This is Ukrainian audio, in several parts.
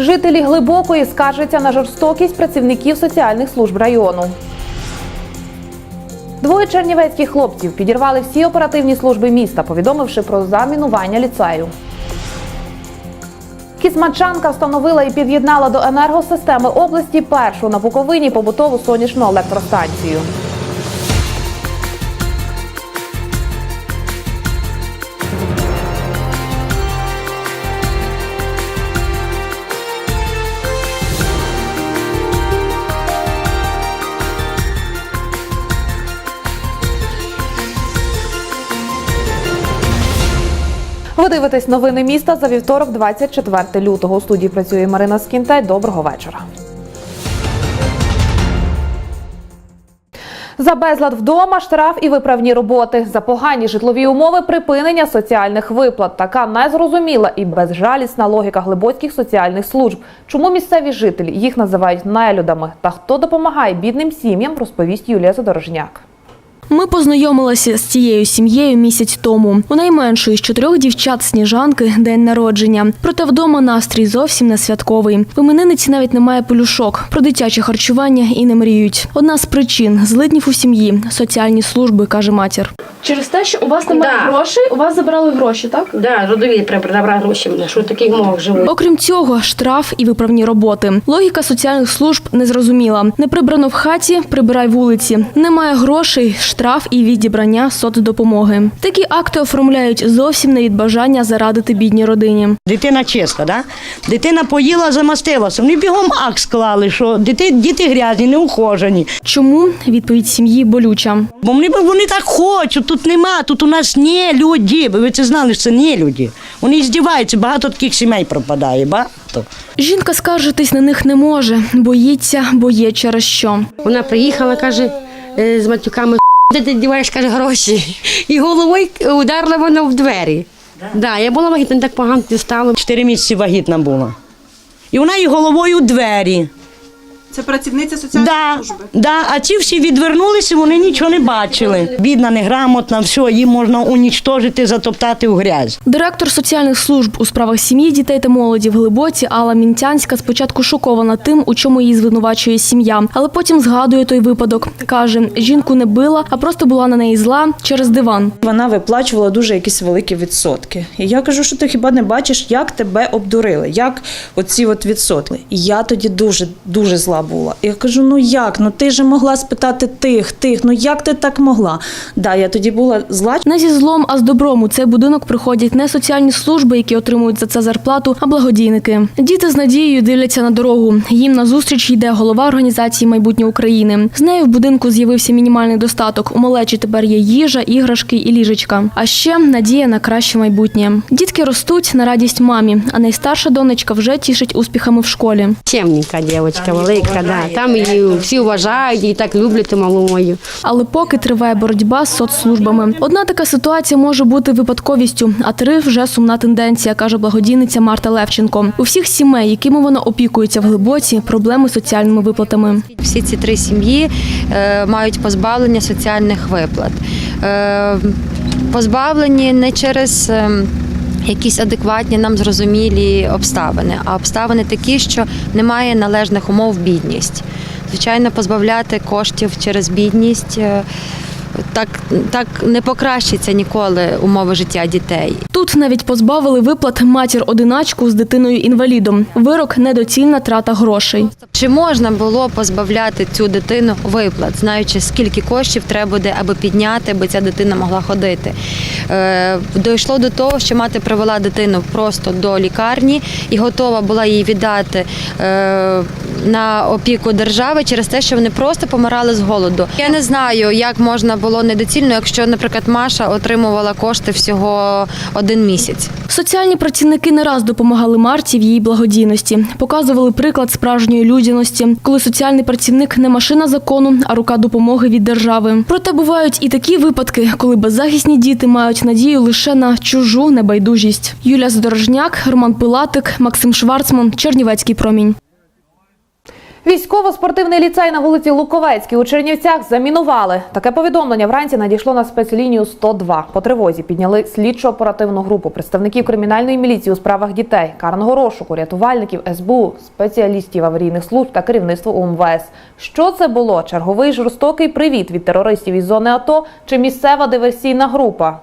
Жителі глибокої скаржаться на жорстокість працівників соціальних служб району. Двоє чернівецьких хлопців підірвали всі оперативні служби міста, повідомивши про замінування ліцею. Кісманчанка встановила і під'єднала до енергосистеми області першу на Буковині побутову сонячну електростанцію. Дивитесь новини міста за вівторок, 24 лютого. У студії працює Марина Скінтай. Доброго вечора. За безлад вдома, штраф і виправні роботи. За погані житлові умови припинення соціальних виплат. Така незрозуміла і безжалісна логіка глибоцьких соціальних служб. Чому місцеві жителі їх називають нелюдами? Та хто допомагає бідним сім'ям, розповість Юлія Задорожняк. Ми познайомилися з цією сім'єю місяць тому. У найменшої з чотирьох дівчат сніжанки день народження. Проте вдома настрій зовсім не святковий. В іменинниці навіть немає полюшок. Про дитяче харчування і не мріють. Одна з причин злиднів у сім'ї соціальні служби, каже матір. Через те, що у вас немає Да. грошей, у вас забрали гроші, так? Да, родові забрати гроші, що таких умовах живуть. Окрім цього, штраф і виправні роботи. Логіка соціальних служб незрозуміла. Не прибрано в хаті, прибирай вулиці. Немає грошей, штраф і відібрання соцдопомоги. Такі акти оформляють зовсім не від бажання зарадити бідній родині. Дитина чиста, да? дитина поїла, замастилася. Вони бігом акт склали, що діти, діти грязні, неухожені. Чому відповідь сім'ї болюча? Бо вони, вони так хочуть, тут нема, тут у нас не люди. Ви це знали, що це не люди. Вони здіваються, багато таких сімей пропадає, багато. Жінка скаржитись на них не може, боїться, бо є через що. Вона приїхала, каже, е, з матюками, де ти діваєш, каже, гроші. І головою ударила вона в двері. Да, я була вагітна, так погано стало. Чотири місяці вагітна була. І вона і головою у двері. Це працівниця соціальної Да, служби. да, а ці всі відвернулися, вони нічого не бачили. Бідна, неграмотна, все, її можна унічтожити, затоптати у грязь. Директор соціальних служб у справах сім'ї, дітей та молоді в Глибоці Алла Мінтянська спочатку шокована тим, у чому її звинувачує сім'я, але потім згадує той випадок. каже, жінку не била, а просто була на неї зла через диван. Вона виплачувала дуже якісь великі відсотки. І я кажу, що ти хіба не бачиш, як тебе обдурили, як оці от відсотки. І я тоді дуже дуже зла була. І я кажу: ну як? Ну ти ж могла спитати тих, тих, ну як ти так могла? Да, я тоді була зла. Не зі злом, а з добром у цей будинок приходять не соціальні служби, які отримують за це зарплату, а благодійники. Діти з надією дивляться на дорогу. Їм на зустріч йде голова організації майбутнє України. З нею в будинку з'явився мінімальний достаток. У малечі тепер є їжа, іграшки і ліжечка. А ще надія на краще майбутнє. Дітки ростуть на радість мамі, а найстарша донечка вже тішить успіхами в школі. Темненька дівчинка, велика, да. Там її всі вважають і так люблять малу мою. Але поки триває боротьба з соцслужбами. Одна така ситуація може бути випадковістю, а три вже сумна тенденція, каже благодійниця Марта Левченко. У всіх сімей, якими вона опікується в глибоці, проблеми з соціальними виплатами. Всі ці три сім'ї е, мають позбавлення соціальних виплат. Е, позбавлені не через. Якісь адекватні нам зрозумілі обставини, а обставини такі, що немає належних умов бідність. Звичайно, позбавляти коштів через бідність е, так, так не покращиться ніколи умови життя дітей. Тут навіть позбавили виплат матір-одиначку з дитиною-інвалідом. Вирок недоцільна трата грошей. Чи можна було позбавляти цю дитину виплат, знаючи, скільки коштів треба буде, аби підняти, аби ця дитина могла ходити? Е, дійшло до того, що мати привела дитину просто до лікарні і готова була її віддати е, на опіку держави через те, що вони просто помирали з голоду. Я не знаю, як можна було недоцільно, якщо, наприклад, Маша отримувала кошти всього один місяць. Соціальні працівники не раз допомагали Марті в її благодійності, показували приклад справжньої людяності, коли соціальний працівник не машина закону, а рука допомоги від держави. Проте бувають і такі випадки, коли беззахисні діти мають надію лише на чужу небайдужість. Юлія Здорожняк, Роман Пилатик, Максим Шварцман, Чернівецький промінь. Військово-спортивний ліцей на вулиці Луковецькій у Чернівцях замінували. Таке повідомлення вранці надійшло на спецлінію 102. По тривозі підняли слідчо-оперативну групу представників кримінальної міліції у справах дітей, карного розшуку, рятувальників СБУ, спеціалістів аварійних служб та керівництво УМВС. Що це було? Черговий жорстокий привіт від терористів із зони АТО чи місцева диверсійна група?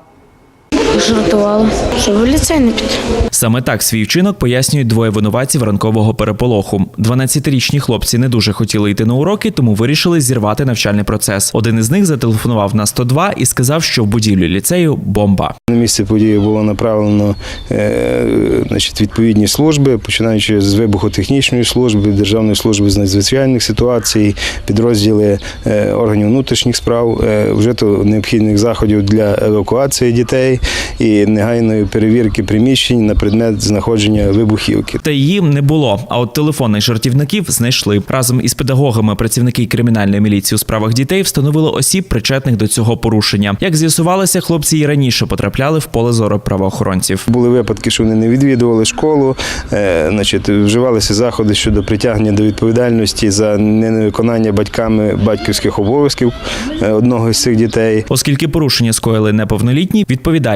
Жартувала, щоб в ліцей не піти. Саме так свій вчинок пояснюють двоє винуватців ранкового переполоху. 12-річні хлопці не дуже хотіли йти на уроки, тому вирішили зірвати навчальний процес. Один із них зателефонував на 102 і сказав, що в будівлі ліцею бомба. На місце події було направлено е, значить, відповідні служби, починаючи з вибухотехнічної служби, Державної служби з надзвичайних ситуацій, підрозділи е, органів внутрішніх справ, е, вжито необхідних заходів для евакуації дітей і негайної перевірки приміщень на предмет знаходження вибухівки. Та її не було. А от телефонних жартівників знайшли разом із педагогами. Працівники кримінальної міліції у справах дітей встановили осіб, причетних до цього порушення. Як з'ясувалося, хлопці і раніше потрапляли в поле зору правоохоронців. Були випадки, що вони не відвідували школу, е, значить, вживалися заходи щодо притягнення до відповідальності за невиконання батьками батьківських обов'язків е, одного із цих дітей. Оскільки порушення скоїли неповнолітні,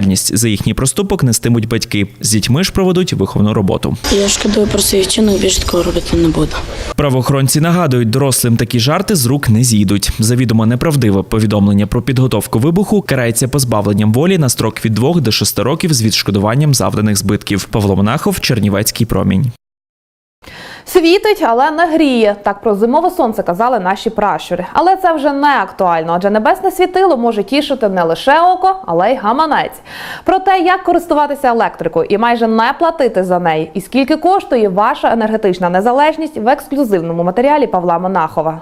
відповідальність за їхній проступок нестимуть батьки. З дітьми ж проведуть виховну роботу. Я шкодую про свій вчинок, більше такого робити не буду. Правоохоронці нагадують, дорослим такі жарти з рук не зійдуть. Завідомо неправдиве повідомлення про підготовку вибуху карається позбавленням волі на строк від 2 до 6 років з відшкодуванням завданих збитків. Павло Монахов, Чернівецький промінь. Світить, але не гріє. Так про зимове сонце казали наші пращури. Але це вже не актуально, адже небесне світило може тішити не лише око, але й гаманець. Про те, як користуватися електрикою і майже не платити за неї, і скільки коштує ваша енергетична незалежність в ексклюзивному матеріалі Павла Монахова.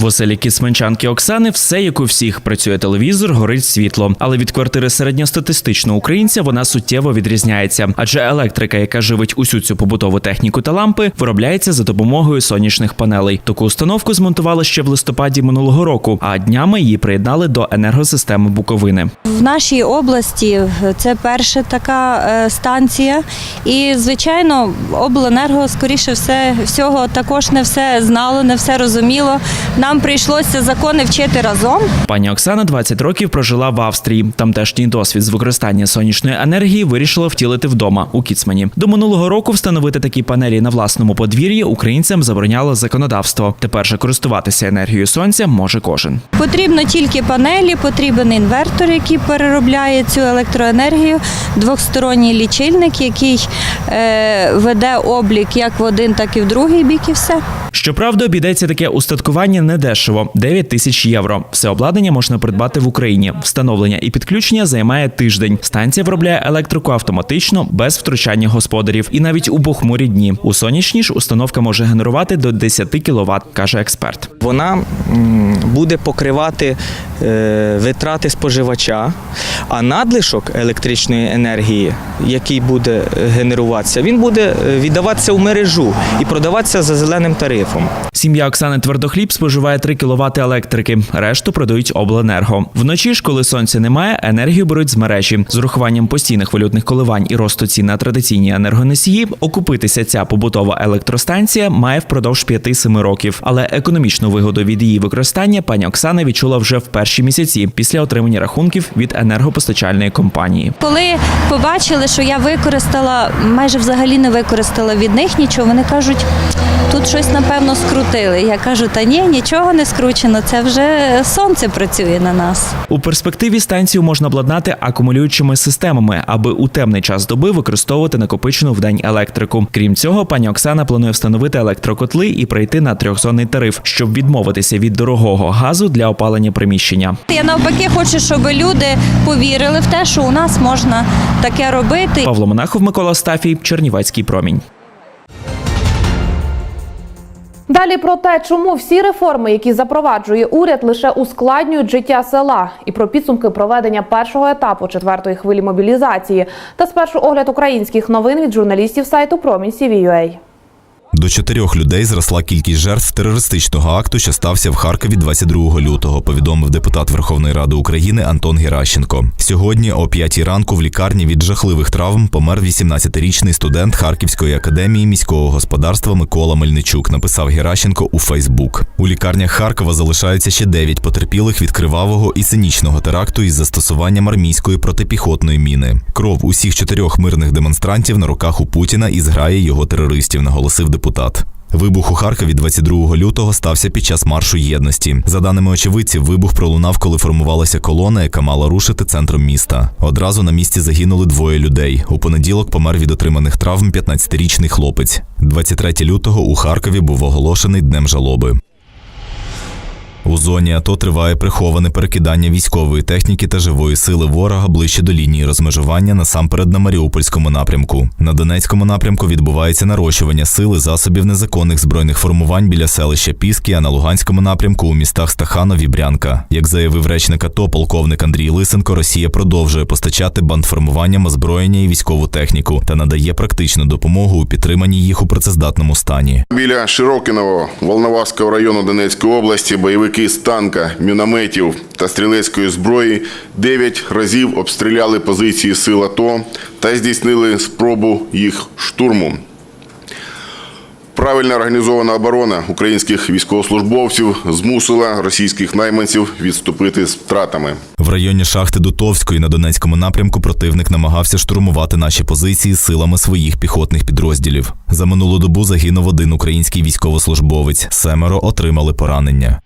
В оселі кіцменчанки Оксани все як у всіх. Працює телевізор, горить світло. Але від квартири середньостатистичного українця вона суттєво відрізняється. Адже електрика, яка живить усю цю побутову техніку та лампи, виробляється за допомогою сонячних панелей. Таку установку змонтували ще в листопаді минулого року, а днями її приєднали до енергосистеми Буковини. В нашій області це перша така е, станція, і звичайно, обленерго скоріше все всього також не все знало, не все розуміло. Нам прийшлося закони вчити разом. Пані Оксана 20 років прожила в Австрії. Тамтешній досвід з використання сонячної енергії вирішила втілити вдома у Кіцмані. До минулого року встановити такі панелі на власному подвір'ї українцям забороняло законодавство. Тепер же користуватися енергією сонця може кожен. Потрібно тільки панелі, потрібен інвертор, який переробляє цю електроенергію, двохсторонній лічильник, який е, веде облік як в один, так і в другий бік, і все. Щоправда, обійдеться таке устаткування недешево 9 тисяч євро. Все обладнання можна придбати в Україні. Встановлення і підключення займає тиждень. Станція виробляє електрику автоматично, без втручання господарів, і навіть у похмурі дні. У сонячні ж установка може генерувати до 10 кВт, каже експерт. Вона буде покривати е, витрати споживача, а надлишок електричної енергії, який буде е, генеруватися, він буде е, віддаватися в мережу і продаватися за зеленим тарифом. Сім'я Оксани Твердохліб споживає 3 кВт електрики, решту продають обленерго. Вночі ж, коли сонця немає, енергію беруть з мережі. З урахуванням постійних валютних коливань і росту цін на традиційні енергоносії, окупитися ця побутова електростанція має впродовж 5-7 років. Але економічну вигоду від її використання пані Оксана відчула вже в перші місяці після отримання рахунків від енергопостачальної компанії. Коли побачили, що я використала, майже взагалі не використала від них нічого, вони кажуть, тут щось напевно скрутили. Я кажу, та ні, нічого не скручено, це вже сонце працює на нас. У перспективі станцію можна обладнати акумулюючими системами, аби у темний час доби використовувати накопичену в день електрику. Крім цього, пані Оксана планує встановити електрокотли і прийти на трьохзонний тариф, щоб відмовитися від дорогого газу для опалення приміщення. Я навпаки хочу, щоб люди повірили в те, що у нас можна таке робити. Павло Монахов, Микола Стафій, Чернівецький промінь. Далі про те, чому всі реформи, які запроваджує уряд, лише ускладнюють життя села, і про підсумки проведення першого етапу четвертої хвилі мобілізації. Та спершу огляд українських новин від журналістів сайту Промінь.CVUA. До чотирьох людей зросла кількість жертв терористичного акту, що стався в Харкові 22 лютого, повідомив депутат Верховної Ради України Антон Геращенко. Сьогодні о 5 ранку в лікарні від жахливих травм помер 18-річний студент Харківської академії міського господарства Микола Мельничук. Написав Геращенко у Фейсбук. У лікарнях Харкова залишаються ще 9 потерпілих від кривавого і цинічного теракту із застосуванням армійської протипіхотної міни. Кров усіх чотирьох мирних демонстрантів на руках у Путіна і зграє його терористів, наголосив депутат. Вибух у Харкові 22 лютого стався під час маршу єдності. За даними очевидців, вибух пролунав, коли формувалася колона, яка мала рушити центром міста. Одразу на місці загинули двоє людей. У понеділок помер від отриманих травм 15-річний хлопець. 23 лютого у Харкові був оголошений днем жалоби. У зоні АТО триває приховане перекидання військової техніки та живої сили ворога ближче до лінії розмежування насамперед на Маріупольському напрямку. На Донецькому напрямку відбувається нарощування сили засобів незаконних збройних формувань біля селища Піски, а на Луганському напрямку у містах Стаханов і Брянка. Як заявив речник АТО, полковник Андрій Лисенко, Росія продовжує постачати бандформуванням озброєння і військову техніку та надає практичну допомогу у підтриманні їх у працездатному стані. Біля Широкиного Волноваського району Донецької області бойовики з танка, мінометів та стрілецької зброї 9 разів обстріляли позиції сил АТО та здійснили спробу їх штурму. Правильно організована оборона українських військовослужбовців змусила російських найманців відступити з втратами. В районі шахти Дутовської на Донецькому напрямку противник намагався штурмувати наші позиції силами своїх піхотних підрозділів. За минулу добу загинув один український військовослужбовець. Семеро отримали поранення.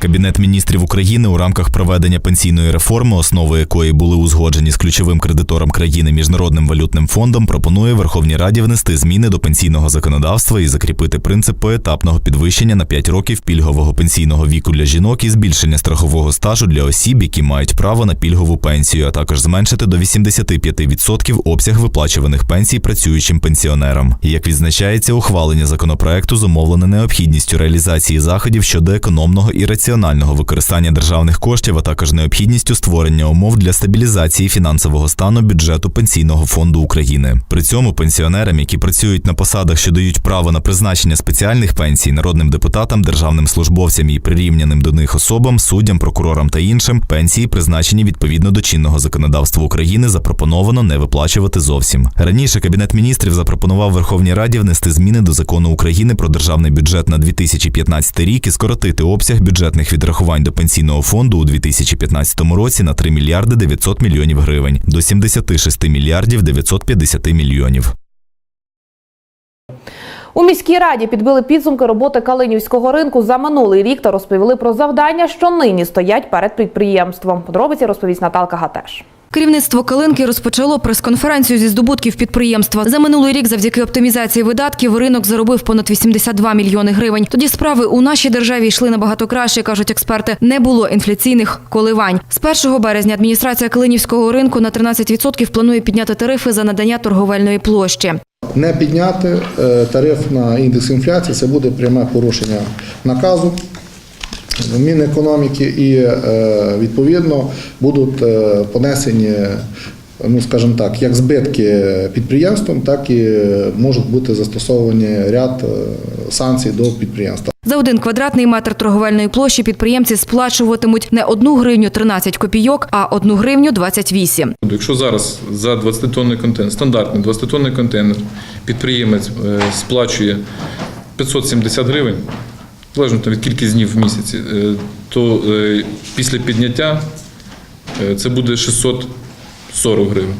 Кабінет міністрів України у рамках проведення пенсійної реформи, основи якої були узгоджені з ключовим кредитором країни Міжнародним валютним фондом, пропонує Верховній Раді внести зміни до пенсійного законодавства і закріпити принцип поетапного підвищення на 5 років пільгового пенсійного віку для жінок і збільшення страхового стажу для осіб, які мають право на пільгову пенсію, а також зменшити до 85% обсяг виплачуваних пенсій працюючим пенсіонерам. Як відзначається, ухвалення законопроекту зумовлене необхідністю реалізації заходів щодо економного і раціонального використання державних коштів, а також необхідністю створення умов для стабілізації фінансового стану бюджету Пенсійного фонду України. При цьому пенсіонерам, які працюють на посадах, що дають право на призначення спеціальних пенсій, народним депутатам, державним службовцям і прирівняним до них особам, суддям, прокурорам та іншим, пенсії призначені відповідно до чинного законодавства України, запропоновано не виплачувати зовсім. Раніше кабінет міністрів запропонував Верховній Раді внести зміни до закону України про державний бюджет на 2015 рік і скоротити обсяг бюджетних відрахувань до пенсійного фонду у 2015 році на 3 мільярди 900 мільйонів гривень до 76 мільярдів 950 мільйонів. У міській раді підбили підсумки роботи Калинівського ринку за минулий рік та розповіли про завдання, що нині стоять перед підприємством. Подробиці розповість Наталка Гатеш. Керівництво Калинки розпочало прес-конференцію зі здобутків підприємства. За минулий рік, завдяки оптимізації видатків, ринок заробив понад 82 мільйони гривень. Тоді справи у нашій державі йшли набагато краще, кажуть експерти. Не було інфляційних коливань. З 1 березня адміністрація Калинівського ринку на 13% планує підняти тарифи за надання торговельної площі. Не підняти е, тариф на індекс інфляції це буде пряме порушення наказу Мінекономіки і е, відповідно будуть е, понесені, ну скажімо так, як збитки підприємствам, так і можуть бути застосовані ряд е, санкцій до підприємства. За один квадратний метр торговельної площі підприємці сплачуватимуть не 1 гривню 13 копійок, а 1 гривню 28. Якщо зараз за 20-тонний контейнер, стандартний 20-тонний контейнер, підприємець е, сплачує 570 гривень, залежно від кількість днів в місяці, е, то е, після підняття е, це буде 640 гривень.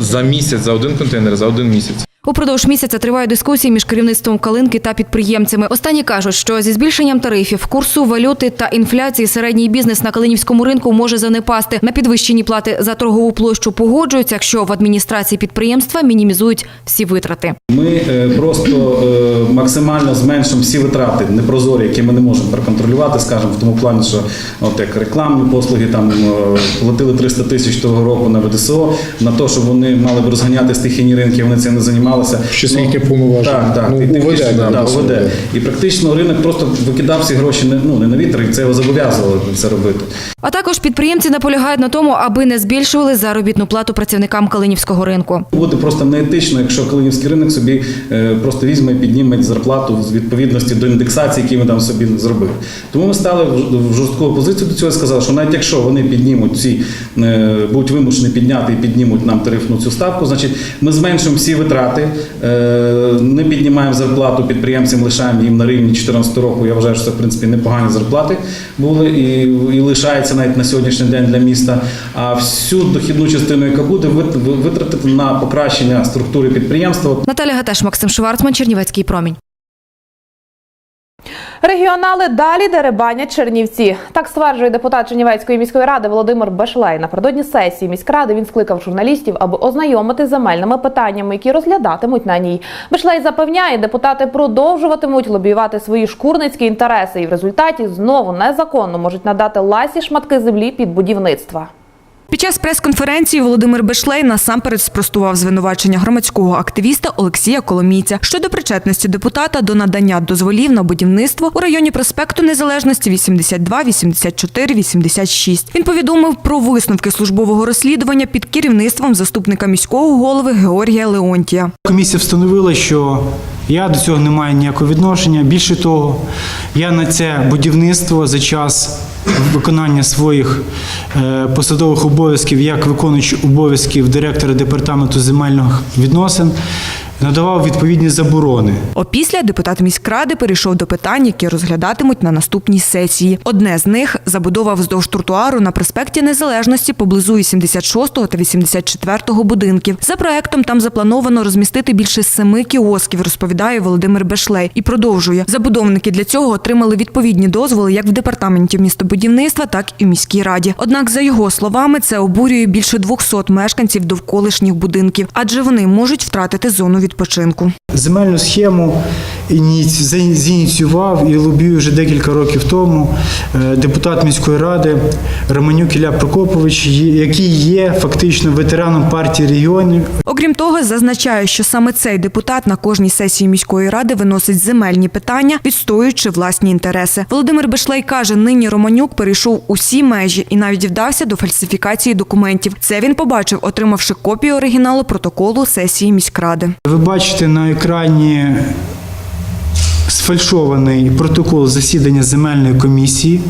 За місяць, за один контейнер, за один місяць. Упродовж місяця тривають дискусії між керівництвом Калинки та підприємцями. Останні кажуть, що зі збільшенням тарифів, курсу валюти та інфляції середній бізнес на Калинівському ринку може занепасти. На підвищені плати за торгову площу погоджуються, якщо в адміністрації підприємства мінімізують всі витрати. Ми е, просто е, максимально зменшимо всі витрати непрозорі, які ми не можемо проконтролювати, скажімо, в тому плані, що от як рекламні послуги там е, платили 300 тисяч того року на ВДСО, на те, щоб вони мали б розганяти стихійні ринки, вони цим не займалися. Займалися ну, повноваження? Так, так. Ну, і технічно, да, да. УВД. І практично ринок просто викидав ці гроші не, ну, не на вітер, і це його зобов'язували це робити. А також підприємці наполягають на тому, аби не збільшували заробітну плату працівникам Калинівського ринку. Буде просто неетично, якщо Калинівський ринок собі е, просто візьме і підніме зарплату з відповідності до індексації, які ми там собі зробили. Тому ми стали в жорстку опозицію до цього і сказали, що навіть якщо вони піднімуть ці, е, будуть вимушені підняти і піднімуть нам тарифну цю ставку, значить ми зменшимо всі витрати, е, не піднімаємо зарплату підприємцям, лишаємо їм на рівні 2014 року. Я вважаю, що це в принципі непогані зарплати були і, і лишається навіть на сьогоднішній день для міста. А всю дохідну частину, яка буде, вит- витратити на покращення структури підприємства. Наталя Гатеш, Максим Шварцман, Чернівецький промінь. Регіонали далі деребанять Чернівці. Так стверджує депутат Чернівецької міської ради Володимир Бешлей. Напередодні сесії міськради він скликав журналістів, аби ознайомити з земельними питаннями, які розглядатимуть на ній. Бешлей запевняє, депутати продовжуватимуть лобіювати свої шкурницькі інтереси і в результаті знову незаконно можуть надати ласі шматки землі під будівництва. Під час прес-конференції Володимир Бешлей насамперед спростував звинувачення громадського активіста Олексія Коломійця щодо причетності депутата до надання дозволів на будівництво у районі проспекту Незалежності 82, 84, 86. Він повідомив про висновки службового розслідування під керівництвом заступника міського голови Георгія Леонтія. Комісія встановила, що я до цього не маю ніякого відношення. Більше того, я на це будівництво за час виконання своїх е, посадових обов'язків як виконуючий обов'язків директора департаменту земельних відносин надавав відповідні заборони. Опісля депутат міськради перейшов до питань, які розглядатимуть на наступній сесії. Одне з них забудова вздовж тротуару на проспекті Незалежності поблизу 86-го та 84-го будинків. За проектом там заплановано розмістити більше семи кіосків, розповідає Володимир Бешлей. І продовжує забудовники для цього отримали відповідні дозволи як в департаменті містобудівництва, так і в міській раді. Однак, за його словами, це обурює більше 200 мешканців довколишніх будинків, адже вони можуть втратити зону відпочинку. Земельну схему ініці- зініціював і лобію вже декілька років тому е, депутат міської ради Романюк Ілля Прокопович, який є фактично ветераном партії регіонів. Окрім того, зазначає, що саме цей депутат на кожній сесії міської ради виносить земельні питання, відстоюючи власні інтереси. Володимир Бешлей каже, нині Романюк перейшов усі межі і навіть вдався до фальсифікації документів. Це він побачив, отримавши копію оригіналу протоколу сесії міськради. Ви бачите на екрані сфальшований протокол засідання земельної комісії,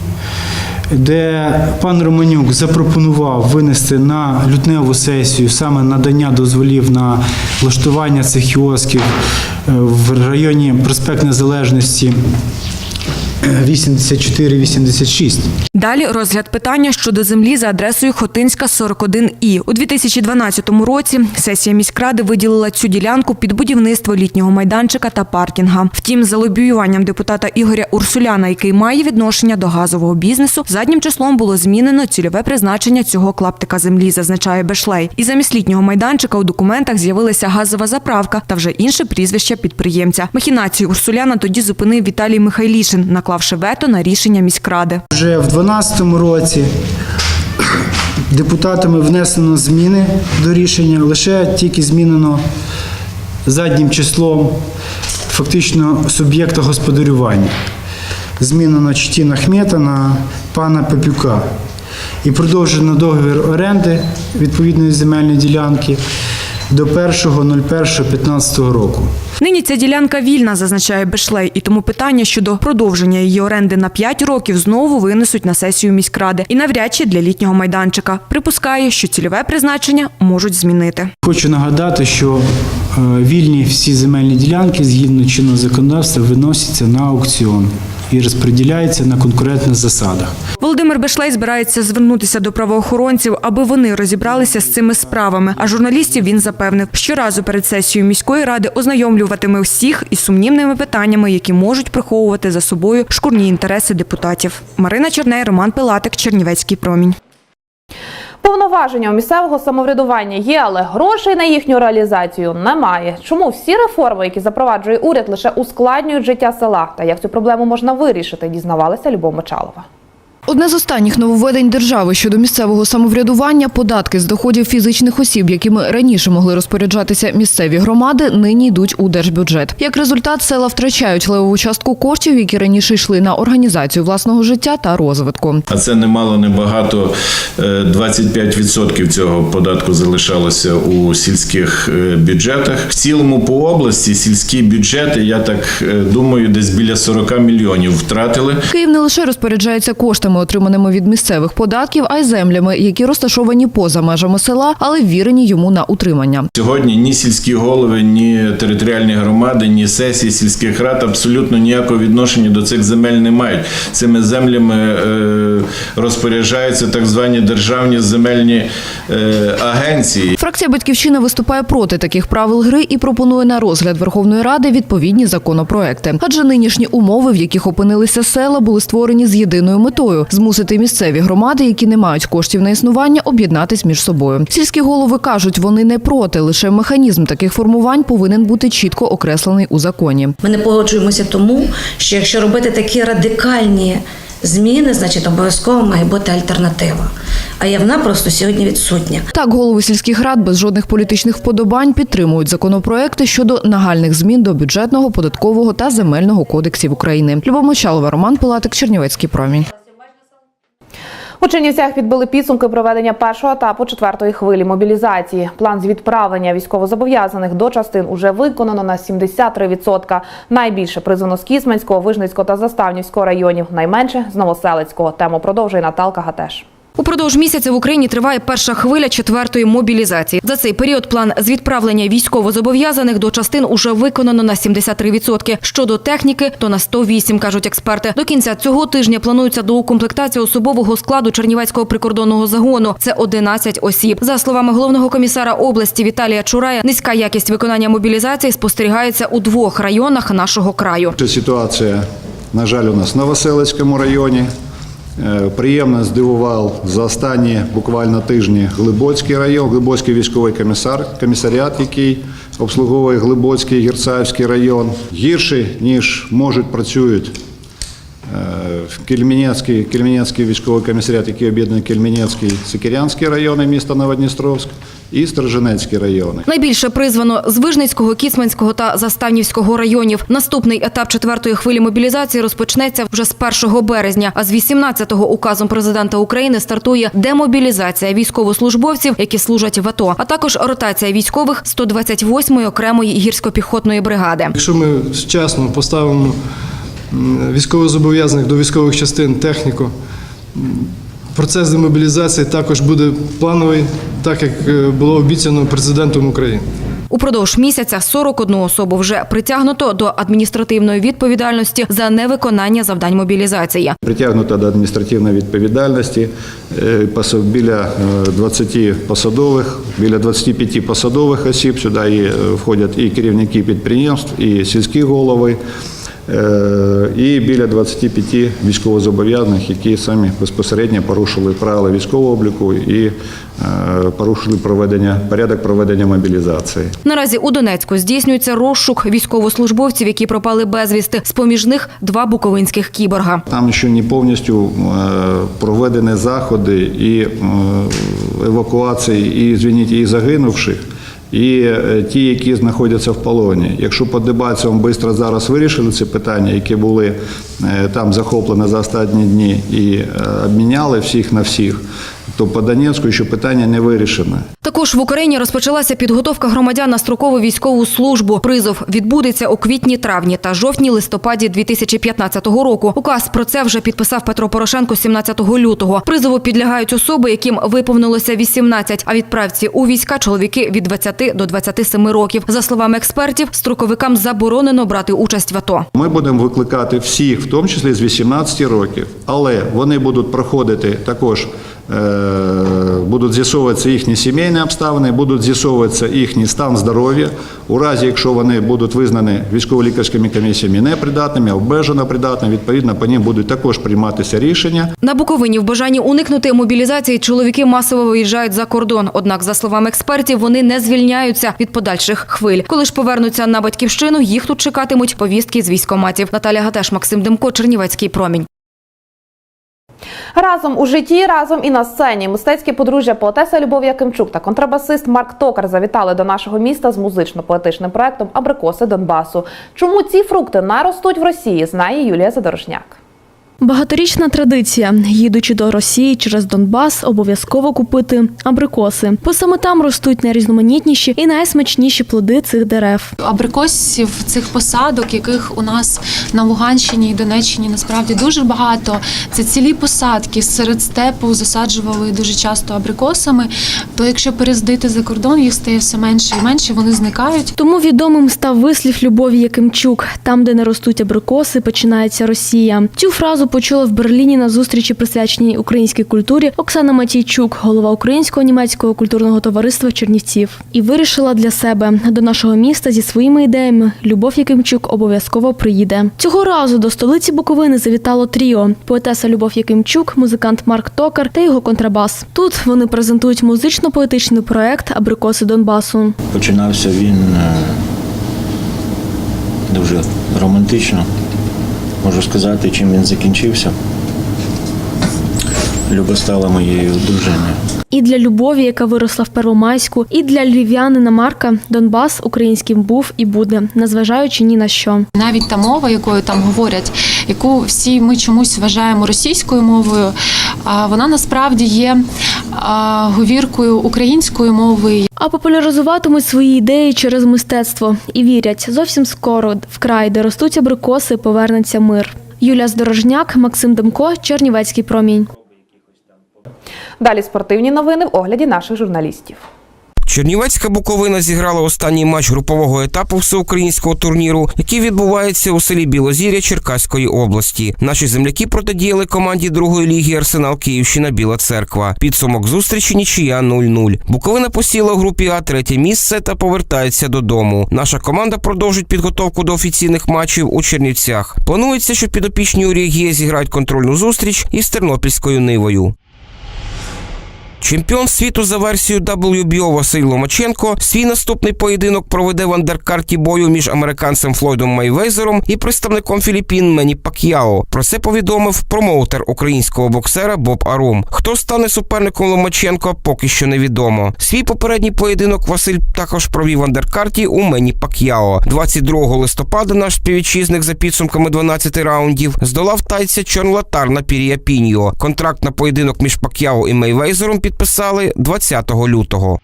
де пан Романюк запропонував винести на лютневу сесію саме надання дозволів на влаштування цих кіосків е, в районі проспект Незалежності 84-86. Далі розгляд питання щодо землі за адресою Хотинська 41 і у 2012 році сесія міськради виділила цю ділянку під будівництво літнього майданчика та паркінга. Втім, за лобіюванням депутата Ігоря Урсуляна, який має відношення до газового бізнесу, заднім числом було змінено цільове призначення цього клаптика землі, зазначає Бешлей. І замість літнього майданчика у документах з'явилася газова заправка та вже інше прізвище підприємця. Махінацію Урсуляна тоді зупинив Віталій Михайлішин, наклавши вето на рішення міськради. Вже в 2012 році депутатами внесено зміни до рішення, лише тільки змінено заднім числом фактично суб'єкта господарювання. Змінено Чтіна Ахмета на пана Папюка. І продовжено договір оренди відповідної земельної ділянки до 1.01.15 року. Нині ця ділянка вільна, зазначає Бешлей, і тому питання щодо продовження її оренди на 5 років знову винесуть на сесію міськради і навряд чи для літнього майданчика. Припускає, що цільове призначення можуть змінити. Хочу нагадати, що вільні всі земельні ділянки згідно чинного законодавства виносяться на аукціон і розподіляються на конкурентних засадах. Володимир Бешлей збирається звернутися до правоохоронців, аби вони розібралися з цими справами. А журналістів він запевнив, щоразу перед сесією міської ради ознайомлюватиме всіх із сумнівними питаннями, які можуть приховувати за собою шкурні інтереси депутатів. Марина Черней, Роман Пилатик, Чернівецький промінь. Повноваження у місцевого самоврядування є, але грошей на їхню реалізацію немає. Чому всі реформи, які запроваджує уряд, лише ускладнюють життя села? Та як цю проблему можна вирішити, дізнавалася Любов Мочалова. Одне з останніх нововведень держави щодо місцевого самоврядування податки з доходів фізичних осіб, якими раніше могли розпоряджатися місцеві громади, нині йдуть у держбюджет. Як результат, села втрачають левову частку коштів, які раніше йшли на організацію власного життя та розвитку. А це немало небагато. е, 25% цього податку залишалося у сільських е, бюджетах. В цілому по області сільські бюджети, я так е, думаю, десь біля 40 мільйонів втратили. Київ не лише розпоряджається коштами, отриманими від місцевих податків, а й землями, які розташовані поза межами села, але ввірені йому на утримання. Сьогодні ні сільські голови, ні територіальні громади, ні сесії сільських рад абсолютно ніякого відношення до цих земель не мають. Цими землями е, розпоряджаються так звані державні земельні е, агенції. Фракція Батьківщина виступає проти таких правил гри і пропонує на розгляд Верховної Ради відповідні законопроекти. Адже нинішні умови, в яких опинилися села, були створені з єдиною метою змусити місцеві громади, які не мають коштів на існування, об'єднатись між собою. Сільські голови кажуть, вони не проти, лише механізм таких формувань повинен бути чітко окреслений у законі. Ми не погоджуємося тому, що якщо робити такі радикальні зміни, значить обов'язково має бути альтернатива. А я вона просто сьогодні відсутня. Так, голови сільських рад без жодних політичних вподобань підтримують законопроекти щодо нагальних змін до бюджетного, податкового та земельного кодексів України. Любов Мочалова, Роман Пилатик, Чернівецький промінь. У Чернівцях підбили підсумки проведення першого етапу четвертої хвилі мобілізації. План з відправлення військовозобов'язаних до частин уже виконано на 73%. Найбільше призвано з Кісменського, Вижницького та Заставнівського районів. Найменше з Новоселицького. Тему продовжує Наталка Гатеш. Упродовж місяця в Україні триває перша хвиля четвертої мобілізації. За цей період план з відправлення військовозобов'язаних до частин уже виконано на 73%. Щодо техніки, то на 108, кажуть експерти. До кінця цього тижня планується доукомплектація особового складу Чернівецького прикордонного загону. Це 11 осіб. За словами головного комісара області Віталія Чурая, низька якість виконання мобілізації спостерігається у двох районах нашого краю. Ситуація, на жаль, у нас в Новоселицькому районі. Е, Приємно здивував за останні буквально тижні Глибоцький район, Глибоцький військовий комісар, комісаріат, який обслуговує Глибоцький Гірцаївський район. Гірше, ніж можуть працюють е, Кельменецький, Кельменецький військовий комісаріат, який об'єднує Кельменецький, Сикірянський райони міста Новодністровськ і Сторожинецький райони. Найбільше призвано з Вижницького, Кіцманського та Заставнівського районів. Наступний етап четвертої хвилі мобілізації розпочнеться вже з 1 березня. А з 18-го указом президента України стартує демобілізація військовослужбовців, які служать в АТО, а також ротація військових 128-ї окремої гірсько-піхотної бригади. Якщо ми вчасно поставимо військовозобов'язаних до військових частин техніку, процес демобілізації також буде плановий, так як е, було обіцяно президентом України. Упродовж місяця 41 особу вже притягнуто до адміністративної відповідальності за невиконання завдань мобілізації. Притягнуто до адміністративної відповідальності е, біля е, 20 посадових, біля 25 посадових осіб. Сюди і, е, входять і керівники підприємств, і сільські голови, е, і біля 25 військовозобов'язаних, які самі безпосередньо порушили правила військового обліку і е, порушили проведення порядок проведення мобілізації. Наразі у Донецьку здійснюється розшук військовослужбовців, які пропали безвісти. З поміж них два буковинських кіборга. Там ще не повністю е, проведені заходи і е, евакуації, і звініть, і загинувших, і е, ті, які знаходяться в полоні. Якщо по Дебальцевому швидко зараз вирішили ці питання, які були е, там захоплені за останні дні, і е, обміняли всіх на всіх, то по Донецьку ще питання не вирішене. Також в Україні розпочалася підготовка громадян на строкову військову службу. Призов відбудеться у квітні-травні та жовтні-листопаді 2015 року. Указ про це вже підписав Петро Порошенко 17 лютого. Призову підлягають особи, яким виповнилося 18, а відправці у війська чоловіки від 20 до 27 років. За словами експертів, строковикам заборонено брати участь в АТО. Ми будемо викликати всіх, в тому числі з 18 років, але вони будуть проходити також, будуть з'ясовуватися їхні сімейні обставини, будуть з'ясовуватися їхній стан здоров'я. У разі, якщо вони будуть визнані військово-лікарськими комісіями непридатними, обмежено придатними, відповідно по ним будуть також прийматися рішення. На Буковині в бажанні уникнути мобілізації чоловіки масово виїжджають за кордон. Однак, за словами експертів, вони не звільняються від подальших хвиль. Коли ж повернуться на батьківщину, їх тут чекатимуть повістки з військоматів. Наталя Гатеш, Максим Демко, Чернівецький промінь. Разом у житті, разом і на сцені. мистецькі подружжя поетеса Любов Якимчук та контрабасист Марк Токар завітали до нашого міста з музично-поетичним проектом Абрикоси Донбасу. Чому ці фрукти наростуть в Росії, знає Юлія Задорожняк. Багаторічна традиція, їдучи до Росії через Донбас, обов'язково купити абрикоси, бо саме там ростуть найрізноманітніші і найсмачніші плоди цих дерев. абрикосів цих посадок, яких у нас на Луганщині і Донеччині насправді дуже багато. Це цілі посадки серед степу засаджували дуже часто абрикосами. То якщо переїздити за кордон, їх стає все менше і менше, вони зникають. Тому відомим став вислів Любові Якимчук: там, де не ростуть абрикоси, починається Росія. Цю фразу почула в Берліні на зустрічі, присвяченій українській культурі Оксана Матійчук, голова Українського німецького культурного товариства Чернівців, і вирішила для себе до нашого міста зі своїми ідеями. Любов Якимчук обов'язково приїде. Цього разу до столиці Буковини завітало тріо: поетеса Любов Якимчук, музикант Марк Токар та його контрабас. Тут вони презентують музично-поетичний проект Абрикоси Донбасу. Починався він е, дуже романтично. Можу сказати, чим він закінчився. Люба стала моєю дружиною. І для любові, яка виросла в Первомайську, і для львів'янина Марка Донбас українським був і буде, незважаючи ні на що. Навіть та мова, якою там говорять, яку всі ми чомусь вважаємо російською мовою, а вона насправді є говіркою української мови. А популяризуватимуть свої ідеї через мистецтво і вірять, зовсім скоро в край, де ростуть абрикоси, повернеться мир. Юлія Здорожняк, Максим Демко, Чернівецький промінь. Далі спортивні новини в огляді наших журналістів. Чернівецька Буковина зіграла останній матч групового етапу всеукраїнського турніру, який відбувається у селі Білозір'я Черкаської області. Наші земляки протидіяли команді другої ліги Арсенал Київщина Біла Церква. Підсумок зустрічі нічия 0-0. Буковина посіла у групі А третє місце та повертається додому. Наша команда продовжить підготовку до офіційних матчів у Чернівцях. Планується, що підопічні Урігія зіграють контрольну зустріч із Тернопільською нивою. Чемпіон світу за версією WBO Василь Ломаченко свій наступний поєдинок проведе в андеркарті бою між американцем Флойдом Майвезером і представником Філіппін Мені Пак'яо. Про це повідомив промоутер українського боксера Боб Арум. Хто стане суперником Ломаченко, поки що невідомо. Свій попередній поєдинок Василь також провів в андеркарті у Мені Пак'яо. 22 листопада наш співвітчизник за підсумками 12 раундів здолав тайця Чонлатар на Піріапіньо. Контракт на поєдинок між Пак'яо і Мейвезером підписали 20 лютого.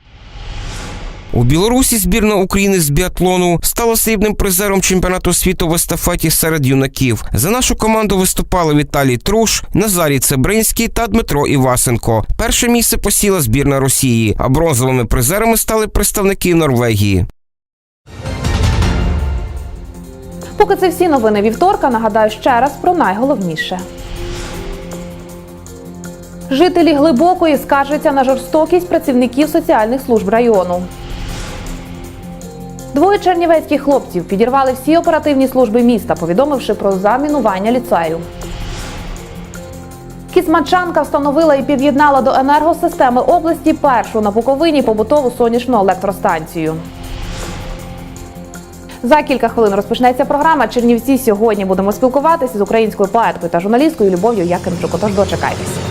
У Білорусі збірна України з біатлону стала срібним призером чемпіонату світу в естафеті серед юнаків. За нашу команду виступали Віталій Труш, Назарій Цебринський та Дмитро Івасенко. Перше місце посіла збірна Росії, а бронзовими призерами стали представники Норвегії. Поки це всі новини вівторка, нагадаю ще раз про найголовніше. Жителі глибокої скаржаться на жорстокість працівників соціальних служб району. Двоє чернівецьких хлопців підірвали всі оперативні служби міста, повідомивши про замінування ліцею. Кізмачанка встановила і під'єднала до енергосистеми області першу на Буковині побутову сонячну електростанцію. За кілька хвилин розпочнеться програма Чернівці. Сьогодні будемо спілкуватися з українською поеткою та журналісткою Любов'ю Якимчук. Тож дочекайтеся.